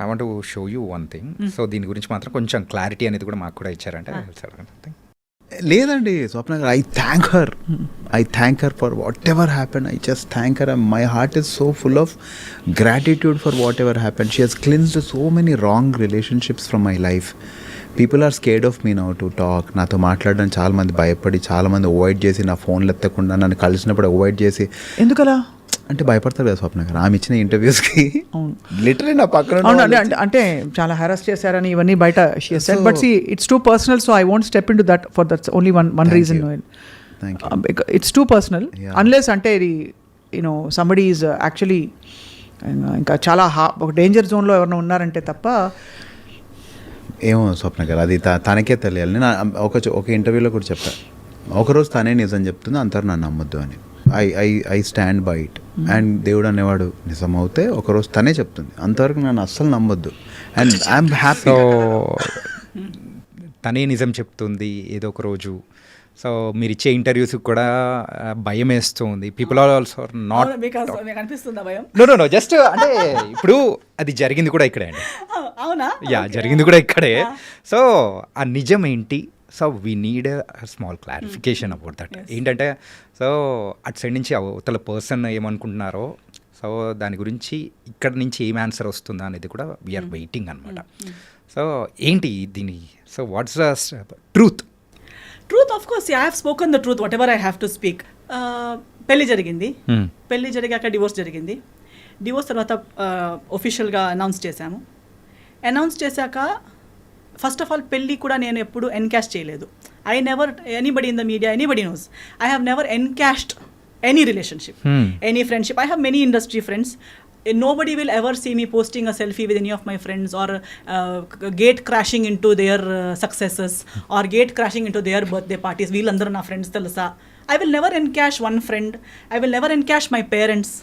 I want show you one thing so దీని గురించి మాత్రం కొంచెం క్లారిటీ అనేది కూడా మాకు కూడా ఇచ్చారంటే. లేదండి Swapna garu I thank her I thank her for whatever happen I just thank her my heart is so full of gratitude for whatever happen she has cleansed so many wrong relationships from my life people are scared of me now to talk నాతో మాట్లాడడం చాలా మంది భయపడి చాలా మంది avoid చేసి నా ఫోన్లు ఎత్తకుండా నన్ను కలిసినప్పుడు అవాయిడ్ చేసి ఎందుకలా? అంటే భయపడతారు కదా స్వప్న గారు. ఆమె ఇచ్చిన ఇంటర్వ్యూస్కి. లిటరలీ నా పక్కన అవును అంటే అంటే చాలా హెరాస్ చేశారని ఇవన్నీ బయట set but see it's too personal so I won't step in to that for that's only one one reason it's too personal. Unless అంటే ఇది యూనో సంబడి ఈజ్ యాక్చువల్లీ ఇంకా చాలా హా ఒక డేంజర్ జోన్లో ఎవరైనా ఉన్నారంటే తప్ప ఏమో స్వప్న గారు అది తనకే తెలియాలి. నేను ఒక ఒక ఇంటర్వ్యూలో కూడా చెప్పాను ఒకరోజు తనే నిజం చెప్తుంది అంటారు నన్ను నమ్మొద్దు అని. I I I stand by it and దేవుడు అనేవాడు నిజం అవుతే ఒకరోజు తనే చెప్తుంది. అంతవరకు నన్ను అస్సలు నమ్మొద్దు. అండ్ ఐఎమ్ హ్యాపీ సో తనే నిజం చెప్తుంది ఏదో ఒక రోజు. సో మీరు ఇచ్చే ఇంటర్వ్యూస్ కూడా భయం వేస్తుంది people are also not no no no just అంటే ఇప్పుడు అది జరిగింది కూడా ఇక్కడే అండి. అవునా? యా జరిగింది కూడా ఇక్కడే. సో ఆ నిజం ఏంటి? So we need small clarification about that ఏంటంటే సో అటు సైడ్ నుంచి అవతల పర్సన్ ఏమనుకుంటున్నారో సో దాని గురించి ఇక్కడ నుంచి ఏం ఆన్సర్ వస్తుందా అనేది కూడా వీఆర్ వెయిటింగ్ అనమాట సో ఏంటి దీని so what's the truth truth of course I have spoken the truth whatever I have to speak పెళ్ళి జరిగింది. Hmm. పెళ్ళి జరిగాక డివోర్స్ జరిగింది. డివోర్స్ తర్వాత ఒఫిషియల్గా అనౌన్స్ చేశాము. అనౌన్స్ చేశాక ఫస్ట్ ఆఫ్ ఆల్ పెళ్ళి కూడా నేను ఎప్పుడు ఎన్కాష్ చేయలేదు I never anybody in the media anybody knows I have never encashed any relationship Hmm. any friendship. I have many industry friends. Uh, Nobody will ever see me posting a selfie with any of my friends or uh, g- gate crashing into their uh, successes or gate crashing into their birthday parties. వీళ్ళందరూ నా friends తెలుసా I will never encash one friend I will never encash my parents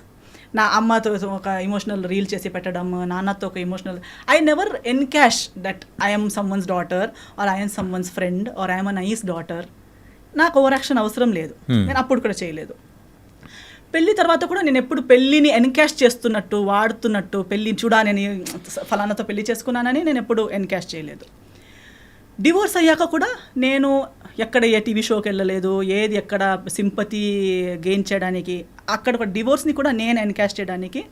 నా అమ్మతో ఒక emotional reel చేసి పెట్టడం నాన్నతో ఒక emotional I never encash that I'm someone's daughter or I'm someone's friend or I'm a nice daughter నాకు over action అవసరం లేదు. Hmm. నేను అప్పుడు కూడా చేయలేదు. పెళ్ళి తర్వాత కూడా నేను ఎప్పుడు పెళ్ళిని ఎన్కాష్ చేస్తున్నట్టు వాడుతున్నట్టు పెళ్ళి చూడా నేను ఫలానాతో పెళ్ళి చేసుకున్నానని నేను ఎప్పుడు ఎన్కాష్ చేయలేదు. డివోర్స్ అయ్యాక కూడా నేను ఎక్కడ ఏ టీవీ షోకి వెళ్ళలేదు ఏది ఎక్కడ సింపతి గెయిన్ చేయడానికి అక్కడ ఒక డివోర్స్ని కూడా నేను ఎన్కాష్ చేయడానికి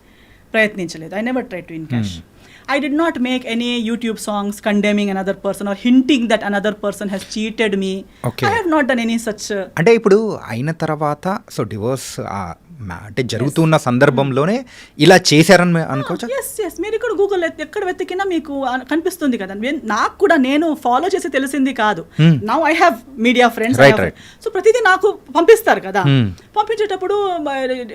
ప్రయత్నించలేదు. I never try to encash I did not make any YouTube songs condemning another person or hinting that another person has cheated me. I have not done any such అంటే ఇప్పుడు అయిన తర్వాత సో డివోర్స్ అంటే జరుగుతున్న సందర్భంలోనే ఇలా చేశారని అనుకోవచ్చా ఎస్ ఎస్ మీరు ఇక్కడ గూగుల్ ఎక్కడ వెతికినా మీకు కనిపిస్తుంది కదా నాకు కూడా నేను ఫాలో చేసి తెలిసింది కాదు. Now I have media friends. So ప్రతిదీ నాకు పంపిస్తారు కదా Hmm. పంపించేటప్పుడు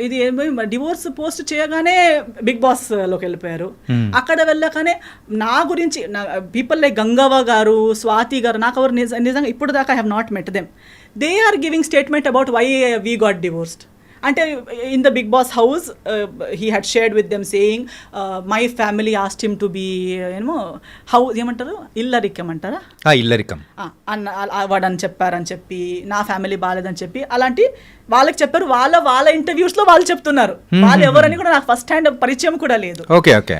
ఇది డివోర్స్ పోస్ట్ చేయగానే బిగ్ బాస్లోకి వెళ్ళిపోయారు Hmm. అక్కడ వెళ్ళగానే నా గురించి పీపుల్ లైక్ గంగవ్వ గారు స్వాతి గారు నాకు ఎవరు నిజ- నిజంగా ఇప్పుడు దాకా I have not met them they are giving statement about why we got divorced అంటే in the Bigg Boss house he had shared with them saying my family asked him to be ఏమో how ఏమంటారు? ఇల్లరిక్కమంటారా ఆ, ఇల్లరికం. అన్న వాడని చెప్పారని చెప్పి నా ఫ్యామిలీ బాగాలేదని చెప్పి అలాంటి వాళ్ళకి చెప్పారు. వాళ్ళ వాళ్ళ ఇంటర్వ్యూస్లో వాళ్ళు చెప్తున్నారు. వాళ్ళు ఎవరని కూడా నాకు ఫస్ట్ హ్యాండ్ పరిచయం కూడా లేదు. Okay okay.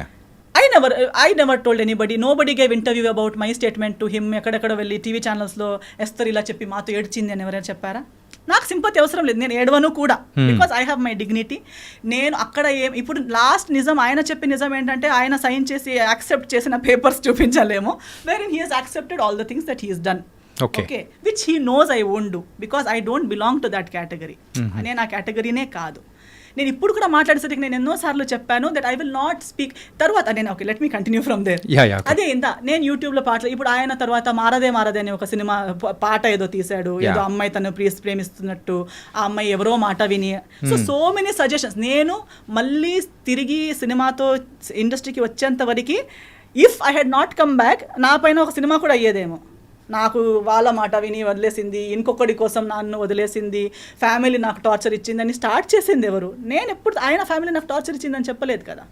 I never I never told anybody nobody gave interview about my statement to him ఎక్కడెక్కడ వెళ్ళి టీవీ ఛానల్స్లో ఎస్తర్ ఇలా చెప్పి మాతో ఏడ్చింది అని ఎవరైనా చెప్పారా? నాకు సింపతి అవసరం లేదు. నేను ఏడవను కూడా. Because I have my dignity నేను అక్కడ ఏం ఇప్పుడు లాస్ట్ నిజం ఆయన చెప్పే నిజం ఏంటంటే ఆయన సైన్ చేసి యాక్సెప్ట్ చేసిన papers చూపించలేమో. Wherein he's accepted all the things that he's done. Okay which he knows I won't do because I don't belong to that category నేను ఆ కేటగిరీనే కాదు. నేను ఇప్పుడు కూడా మాట్లాడేసరికి నేను ఎన్నోసార్లు చెప్పాను that I will not speak తర్వాత నేను okay let me continue from there. అదే ఇంత నేను యూట్యూబ్లో పాటలు ఇప్పుడు ఆయన తర్వాత మారదే మారదే అనే ఒక సినిమా పాట ఏదో తీశాడు ఏదో. అమ్మాయి తను ప్రియ ప్రేమిస్తున్నట్టు ఆ అమ్మాయి ఎవరో మాట విని సో. సో మెనీ సజెషన్స్ నేను మళ్ళీ తిరిగి సినిమాతో ఇండస్ట్రీకి వచ్చేంత వరకు if I had not come back నా పైన ఒక సినిమా కూడా అయ్యేదేమో నాకు వాళ్ళ మాట విని వదిలేసింది ఇంకొకటి కోసం నన్ను వదిలేసింది ఫ్యామిలీ నాకు టార్చర్ ఇచ్చిందని స్టార్ట్ చేసింది ఎవరు? నేను ఎప్పుడు ఆయన ఫ్యామిలీ నాకు టార్చర్ ఇచ్చిందని చెప్పలేదు కదా.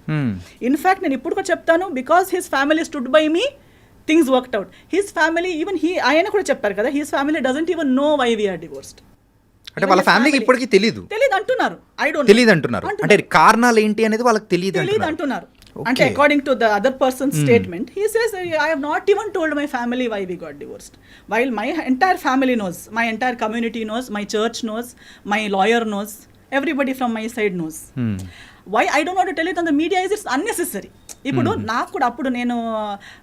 ఇన్ఫ్యాక్ట్ నేను ఇప్పుడు కూడా చెప్తాను because his family stood by me things worked out his family even he ఆయన కూడా చెప్పారు కదా his family doesn't even know why we're divorced అంటే వాళ్ళ ఫ్యామిలీకి ఇప్పటికీ తెలీదు. తెలియదు అంటున్నారు ఐ డోంట్ తెలియదు అంటున్నారు. అంటే కారణాలు ఏంటి అనేది వాళ్ళకి తెలియదు తెలియదు అంటున్నారు And according to the other person's mm. statement, he says, I have not even told my family why we got divorced. While my entire family knows, my entire community knows, my church knows, my lawyer knows, everybody from my side knows. Mm. Why I don't want to tell it on the media is it's unnecessary. ఇప్పుడు నాకు కూడా అప్పుడు నేను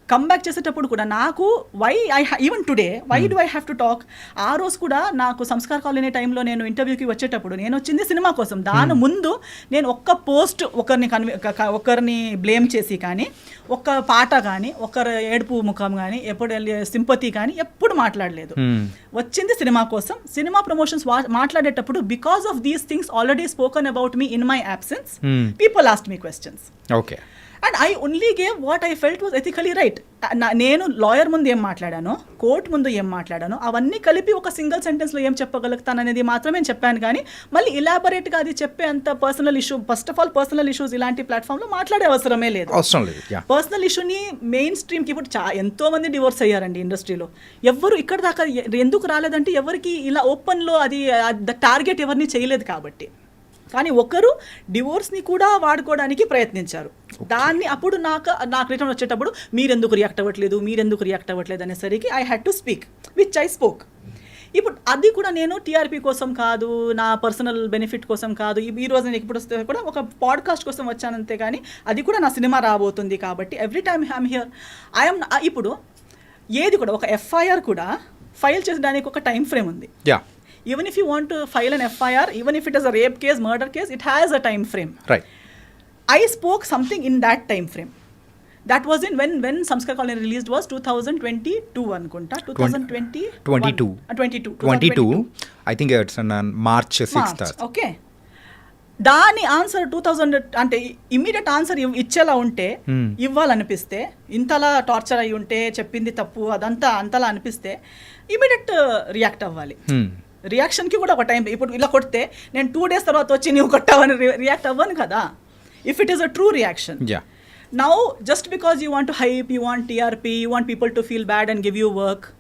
comeback చేసేటప్పుడు కూడా నాకు why I even today why do I have to talk ఆ రోజు కూడా నాకు సంస్కార కాలనీ టైంలో నేను ఇంటర్వ్యూకి వచ్చేటప్పుడు నేను వచ్చింది సినిమా కోసం. దాని ముందు నేను ఒక్క పోస్ట్ ఒకరిని కన్వి ఒకరిని బ్లేమ్ చేసి కానీ ఒక్క పాట కానీ ఒకరి ఏడుపు ముఖం కానీ ఎప్పుడు సింపతి కానీ ఎప్పుడు మాట్లాడలేదు. వచ్చింది సినిమా కోసం. సినిమా ప్రమోషన్స్ మాట్లాడేటప్పుడు because of these things already spoken about me in my absence Hmm. People asked me questions okay. And I only gave what I felt was ethically right నేను లాయర్ ముందు ఏం మాట్లాడానో కోర్ట్ ముందు ఏం మాట్లాడానో అవన్నీ కలిపి ఒక సింగిల్ సెంటెన్స్లో ఏం చెప్పగలుగుతాననేది మాత్రమే నేను చెప్పాను. కానీ మళ్ళీ ఇలాబరేట్గా అది చెప్పే అంత personal issue first of all personal issues ఇలాంటి ప్లాట్ఫామ్లో మాట్లాడే అవసరమే లేదు. అవసరం లేదు పర్సనల్ ఇష్యూని మెయిన్ స్ట్రీమ్కి ఇప్పుడు చా ఎంతో మంది డివోర్స్ అయ్యారండి ఇండస్ట్రీలో ఎవరు ఇక్కడ దాకా ఎందుకు రాలేదంటే ఎవరికి ఇలా ఓపెన్లో అది ద టార్గెట్ ఎవరిని చేయలేదు కాబట్టి. కానీ ఒకరు డివోర్స్ని కూడా వాడుకోవడానికి ప్రయత్నించారు. దాన్ని అప్పుడు నాకు నాకు రిటర్న్ వచ్చేటప్పుడు మీరెందుకు రియాక్ట్ అవ్వట్లేదు మీరెందుకు రియాక్ట్ అవ్వట్లేదు అనేసరికి I had to speak which I spoke ఇప్పుడు అది కూడా నేను టీఆర్పీ కోసం కాదు నా పర్సనల్ బెనిఫిట్ కోసం కాదు ఈ- రోజు నేను ఇప్పుడు వస్తే కూడా ఒక పాడ్కాస్ట్ కోసం వచ్చానంతే కానీ అది కూడా నా సినిమా రాబోతుంది కాబట్టి every time I'm here I'm ఇప్పుడు ఏది కూడా ఒక ఎఫ్ఐఆర్ కూడా ఫైల్ చేసడానికి ఒక టైం ఫ్రేమ్ ఉంది. Even if you want to file an FIR even if it is a rape case murder case it has a time frame right I spoke something in that time frame. That was in when when Samskar Colony released was 2022 అనుకుంటా 2020 22. 22 twenty two I think it's March sixth okay దాని answer two thousand అంటే immediate answer ఇచ్చేలా ఉంటే Hmm. ఇవ్వాలనిపిస్తే ఇంతలా torture అయి ఉంటే చెప్పింది తప్పు అదంతా అంతలా అనిపిస్తే ఇమీడియట్ రియాక్ట్ అవ్వాలి. Hmm. రియాక్షన్కి కూడా ఒక టైం ఇప్పుడు ఇలా కొడితే నేను టూ డేస్ తర్వాత వచ్చి నువ్వు కొట్టావని రియాక్ట్ అవ్వను కదా if it is a true reaction you want to hype, you want TRP, you want people to feel bad and give you work,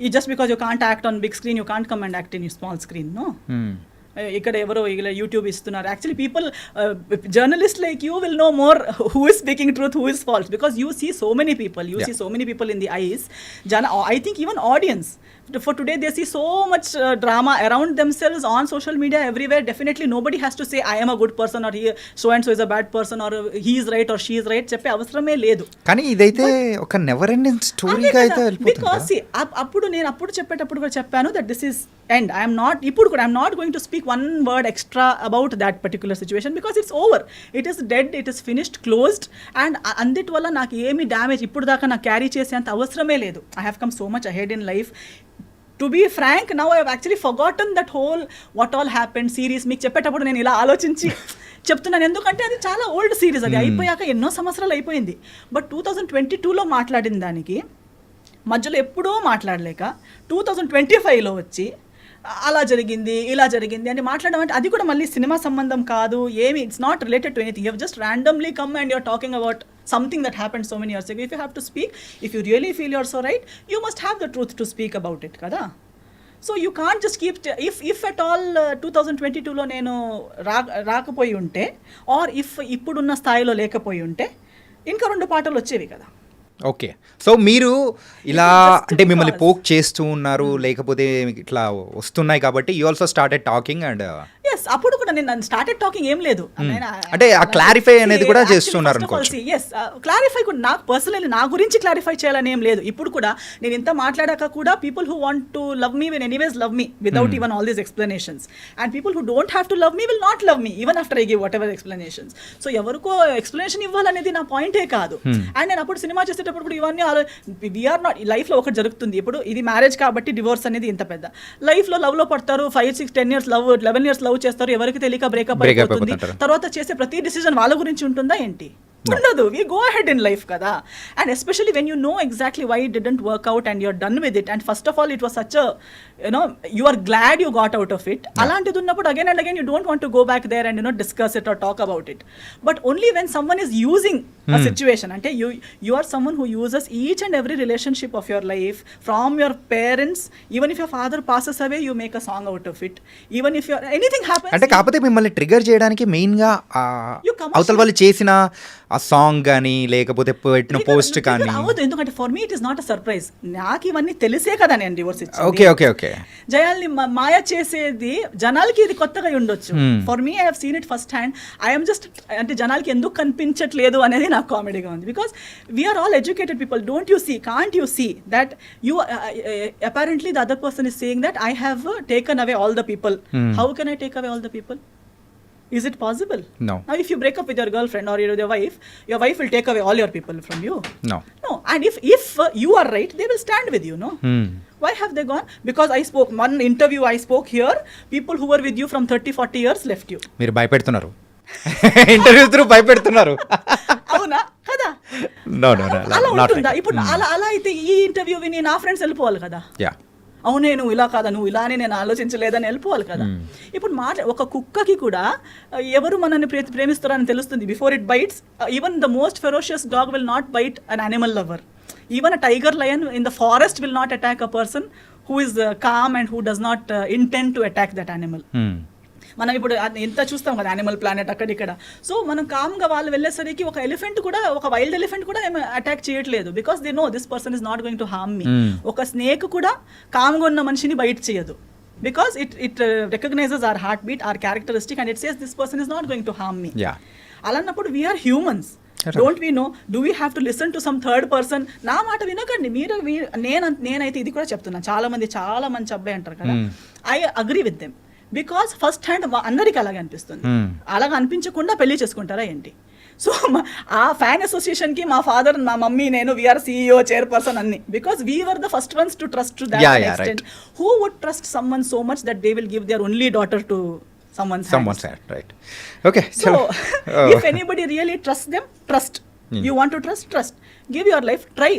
you just because you can't act on big screen, you can't come and act in your small screen, no? Hmm. Uh, ఇక్కడ ఎవరో ఇలా YouTube ఇస్తున్నారు actually people journalist like you will know more who is speaking truth who is false because you see so many people you. See so many people in the eyes జన I think even audience for today they see so much drama around themselves on social media everywhere definitely nobody has to say I'm a good person or he so and so is a bad person or he's right or she's right చెప్పే అవసరమే లేదు. కానీ ఇదైతే ఒక never ending స్టోరీగా అయితే వెళ్ళిపోతుంది అప్పుడు నేను అప్పుడు చెప్పేటప్పుడు కూడా చెప్పాను that this is end I'm not ఇప్పుడు కూడా I'm not going to speak one word extra about that particular situation because it's over it is dead it is finished closed and అందిటి వల్ల నాకు ఏమి డ్యామేజ్ ఇప్పుడు దాకా నాకు క్యారీ చేసేంత అవసరమే లేదు. I have come so much ahead in life to be frank now I actually forgotten that whole what all happened series మీకు చెప్పేటప్పుడు నేను ఇలా ఆలోచించి చెప్తున్నాను. ఎందుకంటే అది చాలా ఓల్డ్ సిరీస్ అది. అయిపోయాక ఎన్నో సంవత్సరాలు అయిపోయింది. బట్ టూ థౌజండ్ ట్వంటీ టూలో మాట్లాడిన దానికి మధ్యలో ఎప్పుడూ మాట్లాడలేక టూ థౌజండ్ ట్వంటీ ఫైవ్లో వచ్చి అలా జరిగింది ఇలా జరిగింది అని మాట్లాడడం అంటే అది కూడా మళ్ళీ సినిమా సంబంధం కాదు ఏమి it's not related to anything you just randomly come and you're talking about something that happen so many years if you have to speak if you really feel your so right you must have the truth to speak about it కదా? So you can't just keep if if at all two thousand twenty టూలో నేను రా రాకపోయి ఉంటే are if ఇప్పుడున్న స్థాయిలో లేకపోయి ఉంటే ఇంకా రెండు పాటలు వచ్చేవి కదా? ఓకే. సో మీరు ఇలా అంటే మిమ్మల్ని పోక్ చేస్తూ ఉన్నారు లేకపోతే మీకు ఇట్లా వస్తున్నాయి కాబట్టి you also started talking and yes అప్పుడు కూడా నేను స్టార్టెడ్ టాకింగ్ ఏం లేదు. అంటే ఆ clarify అనేది కూడా చేస్తున్నారు అనుకోవచ్చు. ఎస్ క్లారిఫై uh, కూడా నాకు పర్సనల్లీ నా గురించి క్లారిఫై చేయాలని ఏం లేదు. ఇప్పుడు కూడా నేను ఇంత మాట్లాడాక కూడా people who want to love me will anyways love me without even all these explanations and people who don't have to love me will not love me even after I give whatever explanations so ఎవరికో explanation ఇవ్వాలనేది నా పాయింటే కాదు. And నేను అప్పుడు cinema చేసేటప్పుడు కూడా ఇవన్నీ వీఆర్ నాట్ లైఫ్లో ఒకటి జరుగుతుంది. ఇప్పుడు ఇది మ్యారేజ్ కాబట్టి డివోర్స్ అనేది ఇంత పెద్ద. లైఫ్లో లవ్లో పడతారు five six ten years love eleven years love చేస్తారు ఎవరికి తెలియక బ్రేకప్ అయిపోతుంది. తర్వాత చేసే ప్రతి డిసిజన్ వాళ్ళ గురించి ఉంటుందా ఏంటి ఉండదు. We go head in life కదా. And especially when you know exactly why didn't work out and you're done with it and first of all it was such you know you are glad you got out of it అలాంటిది ఉన్నప్పుడు again and again you don't want to go back there and you know discuss it or talk about it but only when someone is using a situation అంటే you you are someone who uses each and every relationship of your life from your parents even if your father passes away you make a song out of it even if your anything happen అంటే కాకపోతే మిమ్మల్ని trigger చేయడానికి మెయిన్గా అవతల వాళ్ళు చేసిన ఆ song కానీ లేకపోతే పెట్టిన పోస్ట్ కానీ. అవ్వదు ఎందుకంటే for me it is not a surprise నాకు ఇవన్నీ తెలిసే కదా నేను డివోర్స్ ఓకే ఓకే ఓకే జయాల్ని మాయ చేసేది జనాలకి ఇది కొత్తగా ఉండొచ్చు. For me I have seen it first hand I'm just అంటే జనాలకి ఎందుకు కనిపించట్లేదు అనేది నాకు కామెడీగా ఉంది. Because we're all educated people don't you see can't you see that you apparently the other person is saying that I have taken away all the people. How can I take away all the people Is it possible? No. Now, if you break up with your girlfriend or your, your wife, your wife will take away all your people from you. No No, and if if uh, you are right, they will stand with you. No. Hmm. Why have they gone? Because I spoke one interview I spoke here. People who were with you from 30, 40 years left you. మీరు భయపెడుతున్నారు interview through భయపెడుతున్నారు అవునా కదా no no no అలా ఉంటుందా ఇప్పుడు అలా అలా అయితే ఈ ఇంటర్వ్యూ విని నా ఫ్రెండ్స్ వెళ్ళిపోవాలి కదా యా అవునే నువ్వు ఇలా కాదా నువ్వు ఇలానే నేను ఆలోచించలేదని వెళ్ళిపోవాలి కదా. ఇప్పుడు మాట ఒక కుక్కకి కూడా ఎవరు మనల్ని ప్రే ప్రేమిస్తారని తెలుస్తుంది. Before it bites even the most ferocious dog will not bite an animal lover even a tiger lion in the forest will not attack a person who is calm and who does not intent to attack that animal. మనం ఇప్పుడు ఎంత చూస్తాం కదా animal planet అక్కడిక్కడ so మనం కామ్గా వాళ్ళు వెళ్ళేసరికి ఒక ఎలిఫెంట్ కూడా ఒక వైల్డ్ ఎలిఫెంట్ కూడా ఏమి అటాక్ చేయట్లేదు. Because they know this person is not going to harm me. ఒక స్నేక్ కూడా కామ్గా ఉన్న మనిషిని బయట చేయదు. Because it it recognizes or heart beat or characteristic and it says this person is not going to harm me అలాన్నప్పుడు we're humans. Don't we know do we have to listen to some third person నా మాట వినకండి. మీరు నేను నేనైతే ఇది కూడా చెప్తున్నా. చాలా మంది చాలా మంచి అబ్బాయి అంటారు కదా. I agree with them because first hand అందరికీ అలాగే అనిపిస్తుంది. Hmm. అలాగ అనిపించకుండా పెళ్ళి చేసుకుంటారా ఏంటి? సో ఆ ఫ్యాన్ అసోసియేషన్కి మా ఫాదర్ మా మమ్మీ నేను వీఆర్ సీఈఓ చైర్పర్సన్ అన్ని. Because we were the first ones to trust to extent who would trust someone so much that they will give their only daughter to someone someone sir right okay so if anybody really trust them trust you want to trust trust give your life try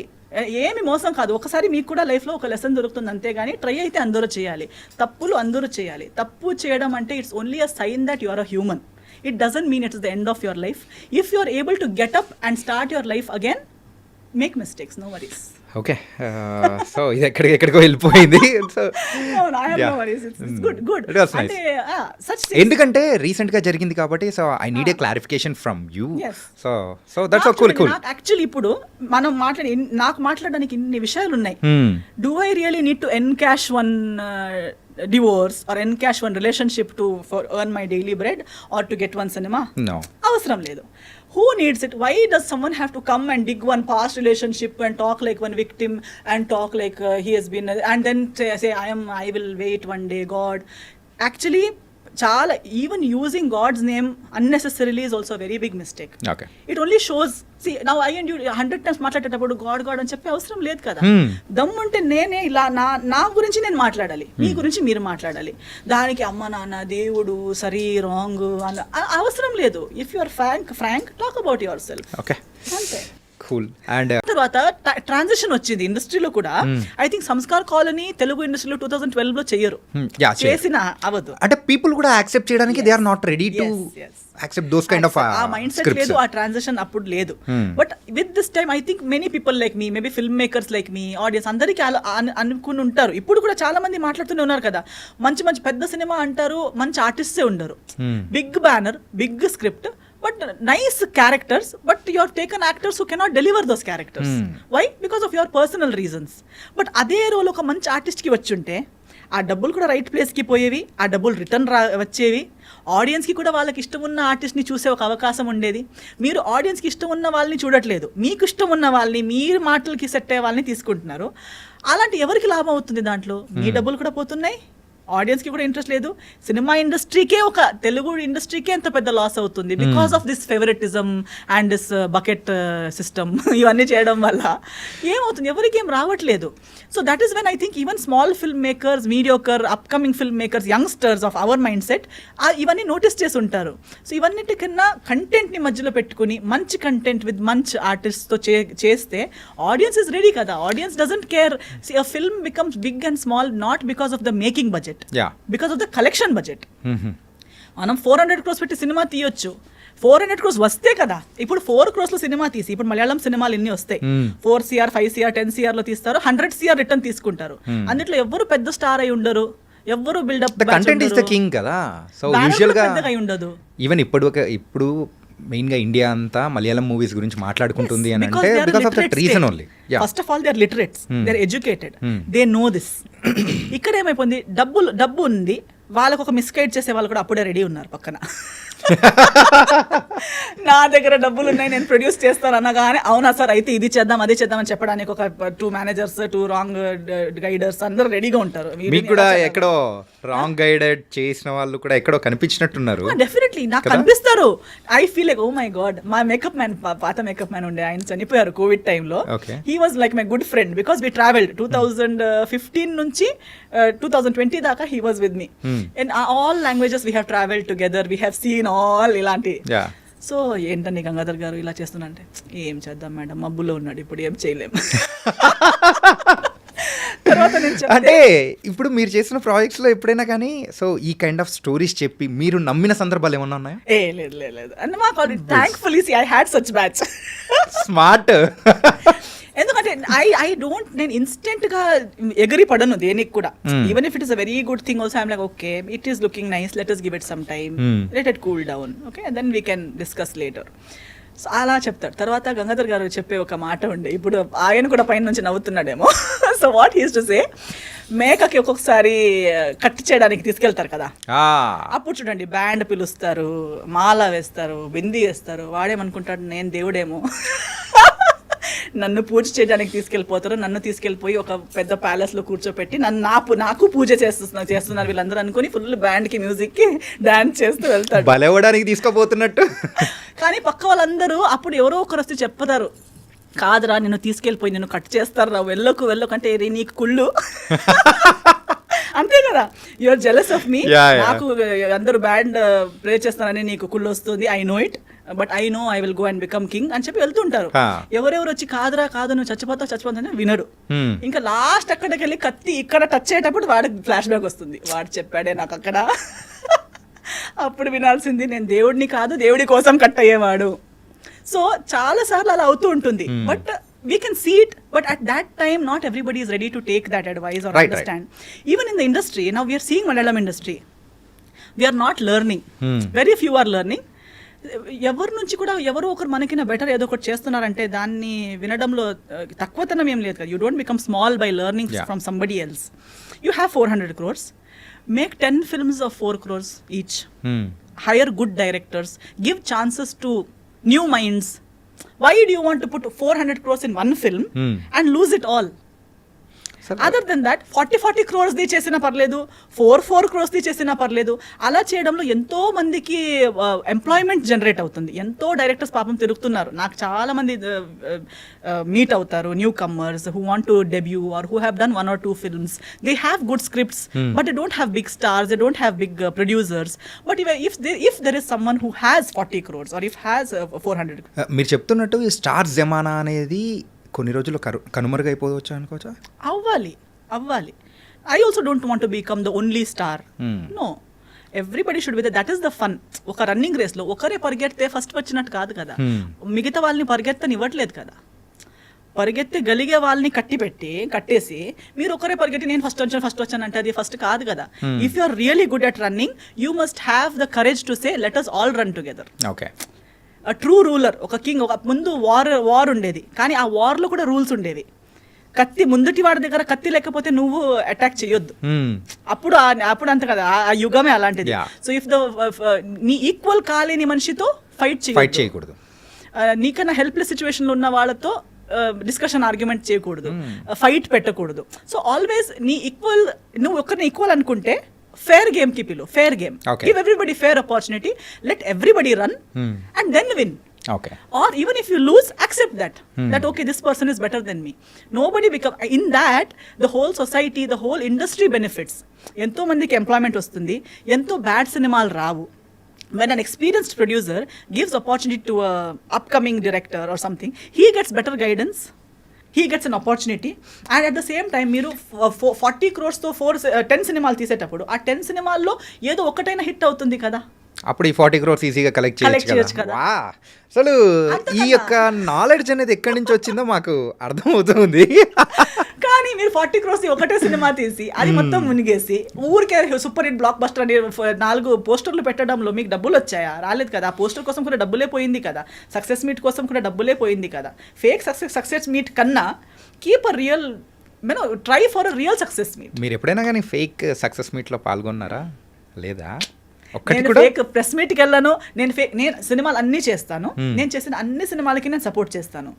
ఏమి మోసం కాదు. ఒకసారి మీకు కూడా లైఫ్లో ఒక lesson దొరుకుతుంది అంతేగాని ట్రై అయితే అందరూ చేయాలి. తప్పులు అందరూ చేయాలి. తప్పు చేయడం అంటే it's only a sign that you are a human it doesn't mean it's the end of your life if you are able to get up and start your life again make mistakes no worries okay so uh, ఇది ఎక్కడికి ఎక్కడికో వెళ్ళిపోయింది. So ఎందుకంటే రీసెంట్గా జరిగింది కాబట్టి so I need a clarification from you. So so that's cool cool actually ఇప్పుడు మనం మాట్లాడి నాకు మాట్లాడడానికి ఇన్ని విషయాలు ఉన్నాయి. Do I really need to encash one divorce or encash one relationship to for earn my daily bread or to get one cinema అవసరం లేదు. who needs it? Why does someone have to come and dig one past relationship and talk like one victim and talk like uh, he has been and then say, say i am i will wait one day god. Actually chala even using god's name unnecessarily is also a very big mistake. Okay. It only shows I and you hundred times మాట్లాడేటప్పుడు God God అని చెప్పే అవసరం లేదు కదా. Hmm. దమ్ముంటే నేనే ఇలా నా నా గురించి నేను మాట్లాడాలి. మీ గురించి మీరు మాట్లాడాలి. దానికి అమ్మ నాన్న దేవుడు సరి రాంగ్ అన్న అవసరం లేదు. If you are frank frank talk about yourself okay అంతే కూల్ అండ్ తర్వాత ట్రాన్సిషన్ వచ్చింది ఇండస్ట్రీలో కూడా. I think Sanskar colony Telugu ఇండస్ట్రీలో టూ థౌసండ్ ట్వెల్వ్లో చెయ్యరు యా చేసిన అవదు అంటే పీపుల్ కూడా యాక్సెప్ట్ చేయడానికి they are not ready to. Accept those kind of ఆ మైండ్ సెట్ లేదు ఆ ట్రాన్సాక్షన్ అప్పుడు లేదు. Hmm. But with this time I think many people like me maybe film makers like me audience అందరికీ అనుకుని ఉంటారు. ఇప్పుడు కూడా చాలా మంది మాట్లాడుతూనే ఉన్నారు కదా. మంచి మంచి పెద్ద సినిమా అంటారు మంచి ఆర్టిస్టే ఉండరు. Hmm. Big banner big script but nice characters but your taken actors who cannot deliver those characters Hmm. Why because of your personal reasons but అదే రోల్ ఒక మంచి ఆర్టిస్ట్కి వచ్చుంటే ఆ డబ్బులు కూడా రైట్ ప్లేస్కి పోయేవి ఆ డబ్బులు రిటర్న్ రా వచ్చేవి. ఆడియన్స్కి కూడా వాళ్ళకి ఇష్టం ఉన్న ఆర్టిస్ట్ని చూసే ఒక అవకాశం ఉండేది. మీరు ఆడియన్స్కి ఇష్టం ఉన్న వాళ్ళని చూడట్లేదు. మీకు ఇష్టం ఉన్న వాళ్ళని మీరు మాటలకి సెట్ అయ్యే వాళ్ళని తీసుకుంటున్నారు. అలాంటి ఎవరికి లాభం అవుతుంది దాంట్లో? మీ డబ్బులు కూడా పోతున్నాయి. ఆడియన్స్కి కూడా ఇంట్రెస్ట్ లేదు. సినిమా ఇండస్ట్రీకే ఒక తెలుగు ఇండస్ట్రీకే ఎంత పెద్ద లాస్ అవుతుంది. Because of this favouritism and this bucket system ఇవన్నీ చేయడం వల్ల ఏమవుతుంది? ఎవరికి ఏం రావట్లేదు. So that is when I think even small film makers mediocre upcoming film makers youngsters of our mind set ఇవన్నీ నోటీస్ చేసి ఉంటారు. సో ఇవన్నిటికన్నా కంటెంట్ని మధ్యలో పెట్టుకుని మంచి కంటెంట్ విత్ మంచి ఆర్టిస్ట్తో చే చేస్తే ఆడియన్స్ ఇస్ రెడీ కదా. Audience doesn't care film becomes big and small not because of the making budget yeah because of the collection budget మనం ఫోర్ హండ్రెడ్ క్రోస్ పెట్టి సినిమా తీయొచ్చు. ఫోర్ హండ్రెడ్ క్రోస్ వస్తే కదా ఇప్పుడు ఫోర్ క్రోస్లో సినిమా తీసి ఇప్పుడు మలయాళం సినిమాలు ఎన్ని వస్తాయి. Hmm. Four CR five CR ten సిఆర్లో తీస్తారు హండ్రెడ్ సిఆర్ రిటర్న్ తీసుకుంటారు. అందులో ఎవరు పెద్ద స్టార్ అయి ఉండరు ఎవరు buildup content is the king కదా. సో యూజువల్గా ఉండదు. ఈవెన్ ఇప్పుడు ఇప్పుడు మెయిన్గా ఇండియా అంతా మలయాళం మూవీస్ గురించి మాట్లాడుకుంటుంది అని అంటే because of that reason. Only first of all they are literates. They are educated. They know this ఇక్కడ ఏమైపోయింది డబ్బు డబ్బు ఉంది. వాళ్ళకు ఒక మిస్గైడ్ చేసే వాళ్ళు కూడా అప్పుడే రెడీ ఉన్నారు పక్కన. నా దగ్గర డబ్బులు ఉన్నాయి నేను ప్రొడ్యూస్ చేస్తాను అనగానే అవునా సార్ అయితే ఇది చేద్దాం అది చేద్దాం అని చెప్పడానికి ఒక two managers two wrong guiders అందరూ రెడీగా ఉంటారు. మీకు కూడా? ఎక్కడో రాంగ్ గైడెడ్ చేసిన వాళ్ళు కూడా ఎక్కడో కనిపించినట్టున్నారు. డెఫినెట్లీ నాకు? కనిపిస్తారు. I feel like oh my God మా మేకప్ మ్యాన్ పాత మేకప్ మ్యాన్ ఉండే ఆయన చనిపోయారు కోవిడ్ టైంలో. He was like my good friend because we travelled two thousand fifteen నుంచి టూ థౌజండ్ ట్వంటీ దాకా he was with me. And all languages we have travelled together we have seen all ఇలాంటి. So ఏంటండి గంగాధర్ గారు ఇలా చేస్తున్నంటే? ఏం చేద్దాం madam? మబ్బులో ఉన్నాడు ఇప్పుడు ఏం చేయలేం. తర్వాత అంటే ఇప్పుడు మీరు చేసిన ప్రాజెక్ట్స్లో ఎప్పుడైనా కానీ సో ఈ కైండ్ ఆఫ్ స్టోరీస్ చెప్పి మీరు నమ్మిన సందర్భాలు ఏమన్నా ఉన్నాయా? ఏ లేదు లేదు లేదు. అండ్ మాకు thankfully I had such batch smart ఎందుకంటే ఐ ఐ డోంట్ నేను ఇన్స్టెంట్గా ఎగిరి పడను దేనికి కూడా. Even if it is a very good thing also I'm like okay it is looking nice let us give it some time. Let it cool down okay then we can discuss later so అలా చెప్తాడు. తర్వాత గంగాధర్ గారు చెప్పే ఒక మాట ఉండే. ఇప్పుడు ఆయన కూడా పైన నుంచి నవ్వుతున్నాడేమో so what he's to say మేకకి ఒక్కొక్కసారి కట్ చేయడానికి తీసుకెళ్తారు కదా. అప్పుడు చూడండి బ్యాండ్ పిలుస్తారు మాల వేస్తారు బింది వేస్తారు. వాడేమనుకుంటాడు నేను దేవుడేమో. నన్ను పూజ చేయడానికి తీసుకెళ్ళిపోతారు నన్ను తీసుకెళ్ళిపోయి ఒక పెద్ద ప్యాలెస్లో కూర్చోపెట్టి నన్ను నా పు- నాకు పూజ చేస్తున్నారు చేస్తున్నారు వీళ్ళందరూ అనుకుని ఫుల్ బ్యాండ్కి మ్యూజిక్కి డాన్స్ చేస్తూ వెళ్తాడు. బలవడానికి తీసుకోబోతున్నట్టు కానీ పక్క వాళ్ళందరూ అప్పుడు ఎవరో ఒకరు వస్తే చెప్తారు కాదురా నిన్ను తీసుకెళ్ళిపోయి నిన్ను కట్ చేస్తారా వెళ్ళకు వెళ్ళకు అంటే "రే, నీకు కుళ్ళు. అంతే కదా? Your jealous of me. నాకు అందరూ బ్యాండ్ ప్లే చేస్తానని నీకు కుళ్ళు వస్తుంది I know it but I know I will go and become king అని చెప్పి వెళ్తుంటారు. ఎవరెవరు వచ్చి కాదురా కాదు నువ్వు చచ్చిపోతావు చచ్చిపోతావు అని వినడు Hmm. ఇంకా లాస్ట్ అక్కడికి వెళ్ళి కత్తి ఇక్కడ టచ్ అయ్యేటప్పుడు వాడికి ఫ్లాష్ బ్యాక్ వస్తుంది. వాడు చెప్పాడే నాకు అక్కడ. అప్పుడు వినాల్సింది నేను దేవుడిని కాదు దేవుడి కోసం కట్ అయ్యేవాడు సో చాలా సార్లు అలా అవుతూ ఉంటుంది. But we can see it but at that time not everybody is ready to take that advice are. Understand even in the industry now we are seeing Malayalam industry we are not learning. Very few are learning ఎవరి నుంచి కూడా ఎవరో ఒకరు మనకిన better ఏదో ఒకటి చేస్తున్నారంటే దాన్ని వినడంలో తక్కువతనం ఏం లేదు కదా you don't become small by learning. From somebody else you have four hundred crores make ten films of four crores each give chances to new minds. Why do you want to put 400 crores in one film Hmm. and lose it all? Sir, other than that forty forty crores the చేసినా పర్లేదు. Four four crores ది చేసినా పర్లేదు. అలా చేయడంలో ఎంతో మందికి employment generate అవుతుంది. ఎంతో డైరెక్టర్స్ పాపం తిరుగుతున్నారు. నాకు చాలా మంది మీట్ అవుతారు. Newcomers who want to debut or who have done one or two films they have good scripts but they don't have big stars they don't have big producers but if if there is someone who has forty crores or if has four hundred మీరు చెప్తున్నట్టు ఈ star జమానా అనేది కొన్ని రోజులు కరు కనుమరుగైపోవచ్చు అనుకోవచ్చా? అవ్వాలి అవ్వాలి. I also don't want become the only star. No everybody should with that is the fun ఒక రన్నింగ్ రేస్లో ఒకరే పరిగెడితే ఫస్ట్ వచ్చినట్టు కాదు కదా. Hmm. మిగతా వాళ్ళని పరిగెత్తని ఇవ్వట్లేదు కదా. పరిగెత్తి గలిగే వాళ్ళని కట్టి పెట్టి కట్టేసి మీరు ఒకరే పరిగెట్టి నేను ఫస్ట్ వచ్చాను ఫస్ట్ వచ్చాను అంటే అది ఫస్ట్ కాదు కదా. If you are really good at running you must have the courage to say let us all run together okay true ruler ఒక కింగ్ ఒక ముందు వార్ వార్ ఉండేది. కానీ ఆ వార్లో కూడా రూల్స్ ఉండేవి. కత్తి ముందుటి వాడి దగ్గర కత్తి లేకపోతే నువ్వు అటాక్ చేయొద్దు. అప్పుడు ఆ- అప్పుడు అంత కదా ఆ- యుగమే అలాంటిది. సో ఇఫ్ ద నీ ఈక్వల్ కాలేని మనిషితో ఫైట్ ఫైట్ చేయకూడదు. నీకన్నా హెల్ప్లెస్ సిచ్యువేషన్లో ఉన్న వాళ్ళతో డిస్కషన్ ఆర్గ్యుమెంట్ చేయకూడదు. ఫైట్ పెట్టకూడదు. సో ఆల్వేస్ నీ ఈక్వల్ నువ్వు ఒకరిని ఈక్వల్ అనుకుంటే ఫేర్ గేమ్కి పిలు fair game. Give everybody fair opportunity let everybody run Hmm. And then win okay or even if you lose accept that that okay this person is better than me nobody become in that the whole society the whole industry benefits ఎంతో మందికి employment వస్తుంది ఎంతో bad సినిమాలు రావు when an experienced producer gives opportunity to a upcoming director or something he gets better guidance he gets an opportunity and at the same time మీరు forty క్రోర్స్తో four ten సినిమాలు తీసేటప్పుడు ఆ టెన్ సినిమాల్లో ఏదో ఒకటైనా హిట్ అవుతుంది కదా అప్పుడు ఈ ఫార్టీ క్రోర్స్ ఈజీగా కలెక్ట్ చేయొచ్చు కదా. అసలు ఈ యొక్క నాలెడ్జ్ అనేది ఎక్కడి నుంచి వచ్చిందో మాకు అర్థమవుతుంది. కానీ మీరు ఫార్టీ క్రోస్ ఒకటే సినిమా తీసి అది మొత్తం మునిగేసి ఊరికే సూపర్ హిట్ బ్లాక్ బస్టర్ అని నాలుగు పోస్టర్లు పెట్టడంలో మీకు డబ్బులు వచ్చాయా? రాలేదు కదా. ఆ పోస్టర్ కోసం కూడా డబ్బులే పోయింది కదా. సక్సెస్ మీట్ కోసం కూడా డబ్బులే పోయింది కదా. ఫేక్ సక్సెస్ సక్సెస్ మీట్ కన్నా keep a real మెనో try for a real success meet మీరు ఎప్పుడైనా కానీ ఫేక్ సక్సెస్ మీట్లో పాల్గొన్నారా? లేదా? నేను ఫేక్ ప్రెస్ మీట్కి వెళ్ళాను నేను ఫేక్ నేను సినిమాలు అన్నీ చేస్తాను. నేను చేసిన అన్ని సినిమాలకి నేను సపోర్ట్ చేస్తాను.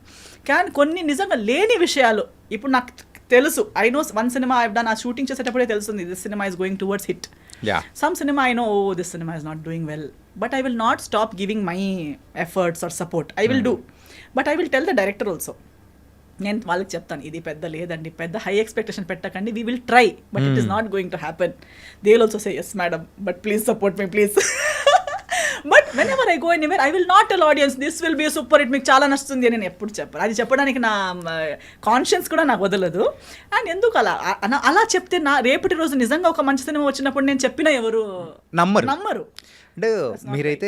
కానీ కొన్ని నిజంగా లేని విషయాలు ఇప్పుడు నాకు తెలుసు I know one cinema I done ఆ షూటింగ్ చేసేటప్పుడే తెలుస్తుంది this cinema is going towards hit some cinema I know oh this cinema is not doing well but I will not stop giving my efforts or support I will do but I will tell the director also నేను వాళ్ళకి చెప్తాను ఇది పెద్ద లేదండి పెద్ద high expectation పెట్టకండి we will try but it is not going to happen they also say yes madam but please support me please but whenever I go whenever I will not tell audience this will be super hit మీకు చాలా నచ్చుతుంది అని నేను ఎప్పుడు చెప్పను. అది చెప్పడానికి నా కాన్షియన్స్ కూడా నాకు వదలదు. అండ్ ఎందుకు అలా? అలా- అలా చెప్తే నా రేపటి రోజు నిజంగా ఒక మంచి సినిమా వచ్చినప్పుడు నేను చెప్పిన ఎవరు? నమ్మరు. నమ్మరు. అంటే మీరైతే